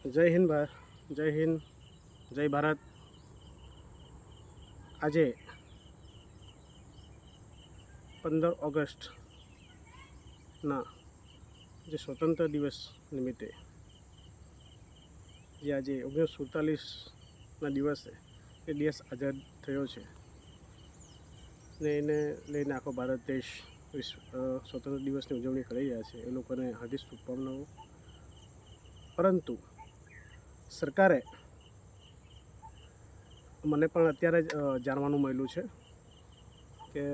જય હિન્દ જય હિન્દ, જય ભારત. આજે પંદર ઓગસ્ટના જે સ્વતંત્ર દિવસ નિમિત્તે, જે આજે ઓગણીસો સુડતાલીસના દિવસે એ દેશ આઝાદ થયો છે. ને એને લઈને આખો ભારત દેશ વિશ્વ સ્વતંત્ર દિવસની ઉજવણી કરી રહ્યા છે. એ લોકોને હાર્દિક શુભકામનાઓ. પરંતુ સરકારે મને પણ અત્યારે જ જાણવાનું મળ્યું છે કે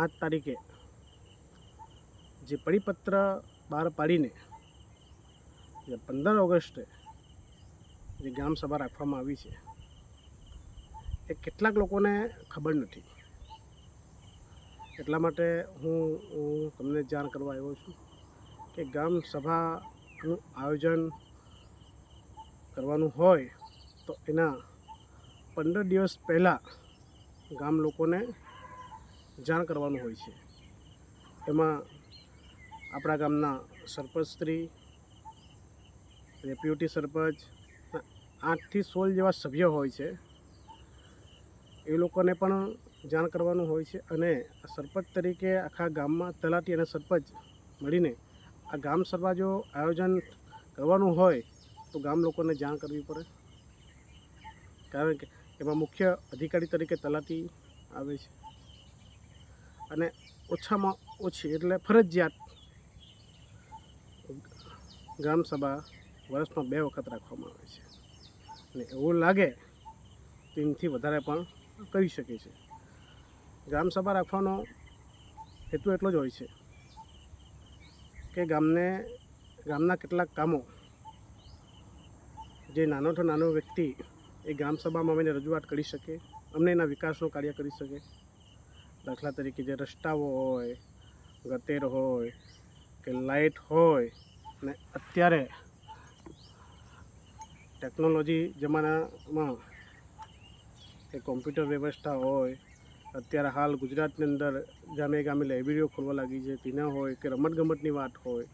આઠ તારીખે જે પરિપત્ર બહાર પાડીને જે પંદર ઓગસ્ટે જે ગ્રામ સભા રાખવામાં આવી છે, એ કેટલાક લોકોને ખબર નથી. એટલા માટે હું તમને જાણ કરવા આવ્યો છું કે ગ્રામ સભાનું આયોજન કરવાનું હોય તો એના પંદર દિવસ પહેલાં ગામ લોકોને જાણ કરવાનું હોય છે. એમાં આપણા ગામના સરપંચશ્રી ડેપ્યુટી સરપંચ, આઠથી સોળ જેવા સભ્યો હોય છે. એ લોકોને પણ જાણ કરવાનું હોય છે અને સરપંચ તરીકે આખા ગામમાં તલાટી અને સરપંચ મળીને આ ગામ સભા જો આયોજન કરવાનું હોય તો ગામ લોકોને જાણ કરવી પડે. કારણ કે એમાં મુખ્ય અધિકારી તરીકે તલાટી આવે છે. અને ઓછામાં ઓછી એટલે ફરજિયાત ગ્રામસભા વર્ષમાં બે વખત રાખવામાં આવે છે. અને એવું લાગે તો વધારે પણ કરી શકે છે. ગ્રામસભા રાખવાનો હેતુ એટલો જ હોય છે કે ગામને, ગામના કેટલાક કામો જે નાનોથી નાનો વ્યક્તિ એ ગ્રામ સભામાં આવીને રજૂઆત કરી શકે, અમને એના વિકાસનું કાર્ય કરી શકે. દાખલા તરીકે જે રસ્તાઓ હોય ગટેર હોય, કે લાઇટ હોય ને અત્યારે ટેકનોલોજી જમાનામાં કે કોમ્પ્યુટર વ્યવસ્થા હોય, અત્યારે હાલ ગુજરાતની અંદર ગામે ગામે લાઇબ્રેરીઓ ખોલવા લાગી છે તેના હોય, કે રમતગમતની વાત હોય,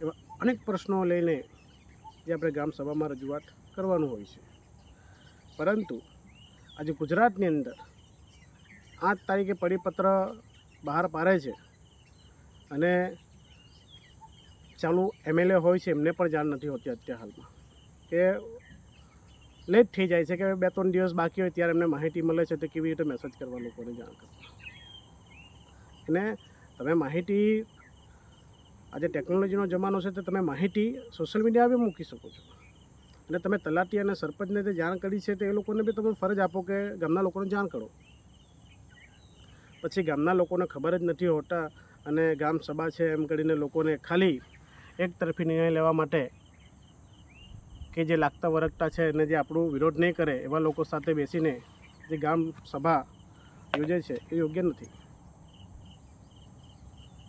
એવા અનેક પ્રશ્નો લઈને જે આપણે ગ્રામ સભામાં રજૂઆત કરવાનું હોય છે. પરંતુ આજે ગુજરાતની અંદર આઠ તારીખે પરિપત્ર બહાર પાડે છે અને ચાલુ એમએલએ હોય છે એમને પણ જાણ નથી હોતી અત્યાર હાલમાં. કે લેટ થઈ જાય છે કે બે ત્રણ દિવસ બાકી હોય ત્યારે એમને માહિતી મળે છે તો કેવી રીતે મેસેજ કરવા લોકોને જાણ કરવા. અને તમે માહિતી આજે ટેકનોલોજીનો જમાનો છે તો તમે માહિતી સોશિયલ મીડિયા બી મૂકી શકો છો. અને તમે તલાટી અને સરપંચને જે જાણ કરી છે તે એ લોકોને બી તમે ફરજ આપો કે ગામના લોકોને જાણ કરો. પછી ગામના લોકોને ખબર જ નથી હોતા અને ગામ સભા છે એમ કરીને લોકોને ખાલી એક તરફી નિર્ણય લેવા માટે કે જે લાગતા વરગતા છે અને જે આપણું વિરોધ નહીં કરે એવા લોકો સાથે બેસીને જે ગામ સભા યોજે છે એ યોગ્ય નથી.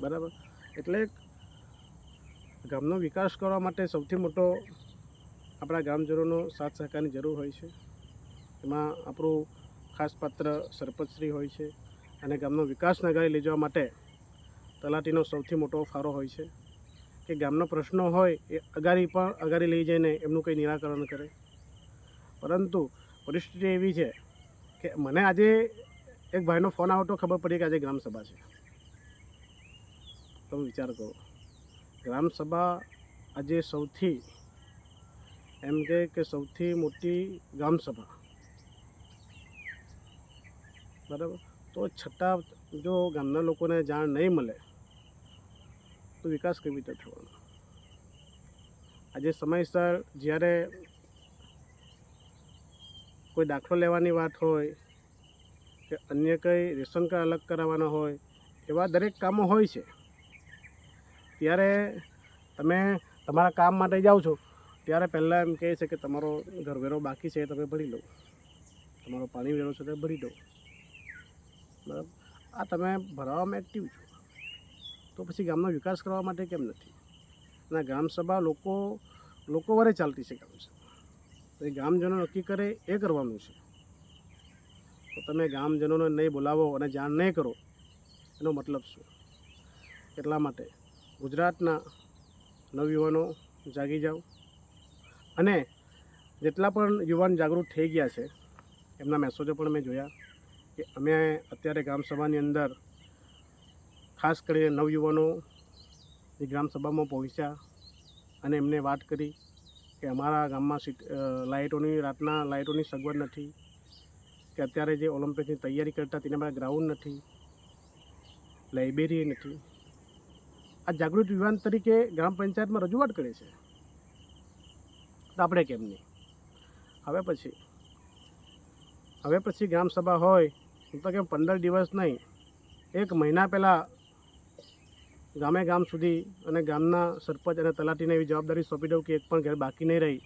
બરાબર? એટલે ગામનો વિકાસ કરવા માટે સૌથી મોટો આપણા ગામજનોનો સાથ સહકારની જરૂર હોય છે. એમાં આપણું ખાસ પાત્ર સરપંચશ્રી હોય છે અને ગામનો વિકાસ નગારી લઈ જવા માટે તલાટીનો સૌથી મોટો ફાળો હોય છે. કે ગામનો પ્રશ્નો હોય એ અગારી પણ અગારી લઈ જઈને એમનું કંઈ નિરાકરણ કરે. પરંતુ પરિસ્થિતિ એવી છે કે મને આજે એક ભાઈનો ફોન આવ્યો તો ખબર પડી કે આજે ગ્રામસભા છે. તમે વિચાર કરો. ગ્રામસભા આજે સૌથી એમ કે કે સૌથી મોટી ગ્રામસભા. બરાબર? તો છતાં જો ગામના લોકોને જાણ નહીં મળે, તો વિકાસ કેવી રીતે થવાનો? આજે સમયસર જ્યારે કોઈ દાખલો લેવાની વાત હોય, કે અન્ય કંઈ રેશન કાર્ડ અલગ કરાવવાના હોય, એવા દરેક કામો હોય છે. ત્યારે તમે તમારા કામ માટે જાઓ છો, ત્યારે પહેલાં એમ કહે છે કે તમારો ઘરવેરો બાકી છે એ તમે ભરી લો તમારો પાણી વેરો છે તે ભરી દો. બરાબર? આ તમે ભરાવામાં એક્ટિવ છો. તો પછી ગામનો વિકાસ કરવા માટે કેમ નથી? અને ગ્રામસભા લોકો લોકો વડે ચાલતી છે ગ્રામસભા તો એ ગામજનો નક્કી કરે એ કરવાનું છે. તો તમે ગામજનોને નહીં બોલાવો અને જાણ નહીં કરો, એનો મતલબ શું? એટલા માટે ગુજરાતના નવયુવાનો જાગી જાઓ. અને જેટલા પણ યુવાન જાગૃત થઈ ગયા છે, એમના મેસેજો પણ મેં જોયા કે અમે અત્યારે ગ્રામસભાની અંદર ખાસ કરીને નવયુવાનો એ ગ્રામસભામાં પહોંચ્યા અને એમને વાત કરી કે અમારા ગામમાં લાઇટોની, રાતના લાઇટોની સગવડ નથી, કે અત્યારે જે ઓલિમ્પિકની તૈયારી કરતા તેના માટે ગ્રાઉન્ડ નથી, લાઇબ્રેરી નથી. આ જાગૃત યુવાન તરીકે ગ્રામ પંચાયતમાં રજૂઆત કરે છે. તો આપણે કેમ નહીં? હવે પછી. હવે પછી ગ્રામસભા હોય, હું તો કેમ પંદર દિવસ નહીં, એક મહિના પહેલાં ગામે ગામ સુધી અને ગામના સરપંચ અને તલાટીને એવી જવાબદારી સોંપી દઉં કે એક પણ ઘેર બાકી નહીં રહી.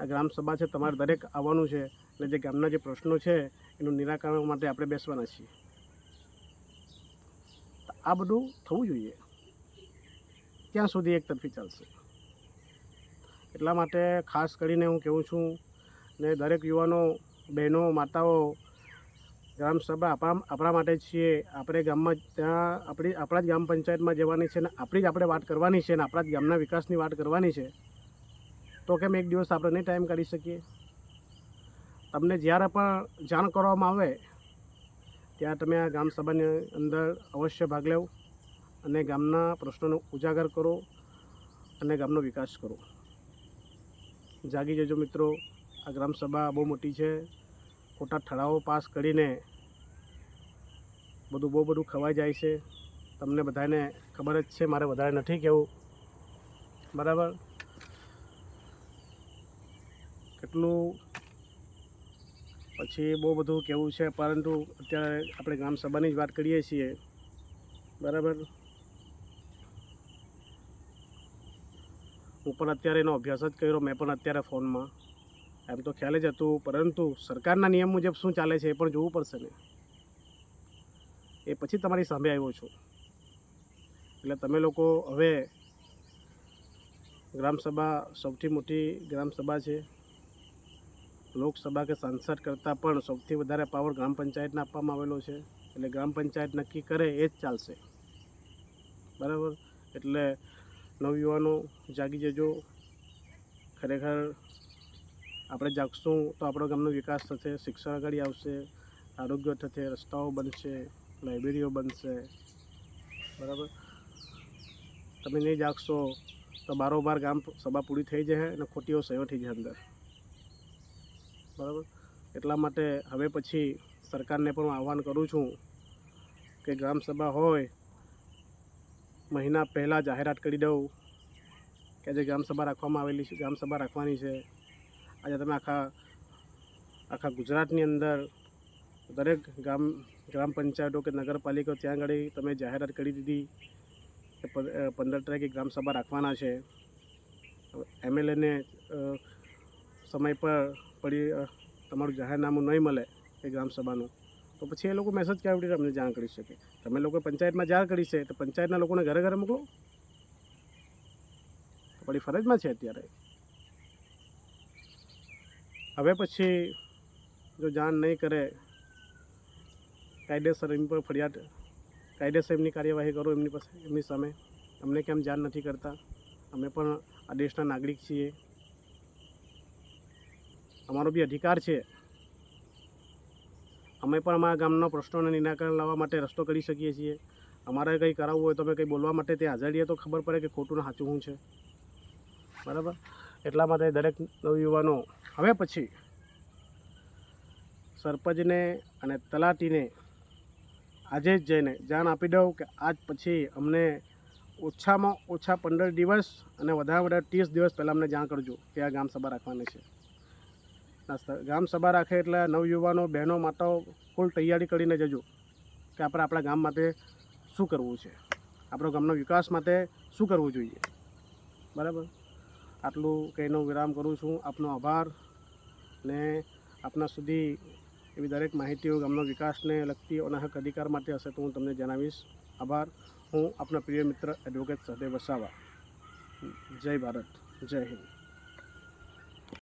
આ ગ્રામસભા છે, તમારે દરેક આવવાનું છે, એટલે જે ગામના જે પ્રશ્નો છે, એનું નિરાકરણ માટે આપણે બેસવાના છીએ. આ બધું થવું જોઈએ. ક્યાં સુધી એક તરફી ચાલશે. એટલા માટે ખાસ કરીને હું કહું છું ને દરેક યુવાનો, બહેનો, માતાઓ ગ્રામસભા આપણા આપણા માટે છીએ. આપણે ગામમાં ત્યાં, આપણી, આપણા જ ગ્રામ પંચાયતમાં જવાની છે ને આપણી જ આપણે વાત કરવાની છે ને આપણા જ ગામના વિકાસની વાત કરવાની છે. તો કેમ એક દિવસ આપણે નહીં ટાઈમ કાઢી શકીએ? તમને જ્યારે પણ જાણ કરવામાં આવે ત્યાં તમે આ ગામ સભાની અંદર અવશ્ય ભાગ લેવો અને ગામના પ્રશ્નોનો ઉજાગર કરો અને ગામનો વિકાસ કરો. જાગી જજો મિત્રો, આ ગ્રામસભા બહુ મોટી છે. ખોટા ઠરાવો પાસ કરીને બધું બહુ બધું ખવાઈ જાય છે. તમને બધાને ખબર જ છે, મારે વધારે નથી કહેવું. બરાબર? કેટલું પછી બહુ બધું કહેવું છે, પરંતુ અત્યારે આપણે ગ્રામ સભાની જ વાત કરીએ છીએ. બરાબર? હું પણ અત્યારે એનો અભ્યાસ જ કર્યો, મેં પણ અત્યારે ફોનમાં. એમ તો ખ્યાલ જ હતું, પરંતુ સરકારના નિયમ મુજબ શું ચાલે છે એ પણ જોવું પડશે ને. એ પછી તમારી સામે આવ્યો છું. એટલે તમે લોકો હવે ગ્રામસભા સૌથી મોટી ગ્રામસભા છે. લોકસભા કે સાંસદ કરતાં પણ સૌથી વધારે પાવર ગ્રામ પંચાયતને આપવામાં આવેલો છે. એટલે ગ્રામ પંચાયત નક્કી કરે એ જ ચાલશે. બરાબર? એટલે નવયુવાનો જાગી જજો. ખરેખર આપણે જાગશું તો આપણો ગામનો વિકાસ થશે, શિક્ષણ આગળ આવશે, આરોગ્ય થશે, રસ્તાઓ બનશે, લાઇબ્રેરીઓ બનશે. બરાબર? તમે નહીં જાગશો તો બારોબાર ગામ સભા પૂરી થઈ જશે અને ખોટીઓ સહયો થઈ જાય અંદર. બરાબર? એટલા માટે હવે પછી સરકારને પણ હું આહવાન કરું છું કે ગ્રામસભા હોય, મહિના પહેલાં જાહેરાત કરી દઉં કે આજે ગ્રામસભા રાખવામાં આવેલી છે ગ્રામસભા રાખવાની છે. આજે તમે આખા આખા ગુજરાતની અંદર દરેક ગામ, ગ્રામ પંચાયતો કે નગરપાલિકાઓ ત્યાં આગળ તમે જાહેરાત કરી દીધી કે પંદર તારીખે ગ્રામસભા રાખવાના છે. એમએલએને સમય પર પડી તમારું જાહેરનામું નહીં મળે એ ગ્રામસભાનું, તો પછી એ લોકો મેસેજ કેવી રીતે અમને જાણ કરી શકે? તમે લોકો પંચાયતમાં જાણ કરી છે, તો પંચાયતના લોકોને ઘરે ઘરે મોકલો. પડી ફરજમાં છે અત્યારે. હવે પછી જો જાણ નહીં કરે, કાયદેસર એમની પર ફરિયાદ, કાયદેસર એમની કાર્યવાહી કરો એમની પાસે, એમની સામે. અમને કેમ જાણ નથી કરતા? અમે પણ આ દેશના નાગરિક છીએ. અમારો બી અધિકાર છે. અમે પણ અમારા ગામના પ્રશ્નોને નિરાકરણ લાવવા માટે રસ્તો કરી શકીએ છીએ. અમારે કંઈ કરાવવું હોય તો અમે કંઈ બોલવા માટે ત્યાં હાજર તો ખબર પડે કે ખોટું સાચું શું છે. બરાબર? એટલા માટે દરેક નવયુવાનો હવે પછી સરપંચને અને તલાટીને આજે જ જઈને જાણ આપી દઉં કે આજ પછી અમને ઓછામાં ઓછા પંદર દિવસ અને વધારે વધારે ત્રીસ દિવસ પહેલાં અમને જાણ કરજો કે આ ગામ સભા રાખવાની છે. સ- ગામ સભા રાખે એટલે નવયુવાનો બહેનો, માતાઓ ફૂલ તૈયારી કરીને જજો કે આપણે આપણા ગામ માટે શું કરવું છે. આપણો ગામનો વિકાસ માટે શું કરવું જોઈએ. બરાબર? આટલું કહીનો વિરામ કરું છું. આપનો આભાર ને આપના સુધી એવી દરેક માહિતીઓ ગામના વિકાસને લગતી અનાહક અધિકાર માટે હશે તો હું તમને જણાવીશ. આભાર. હું આપના પ્રિય મિત્ર એડવોકેટ સહદેવ વસાવા. જય ભારત. જય હિન્દ.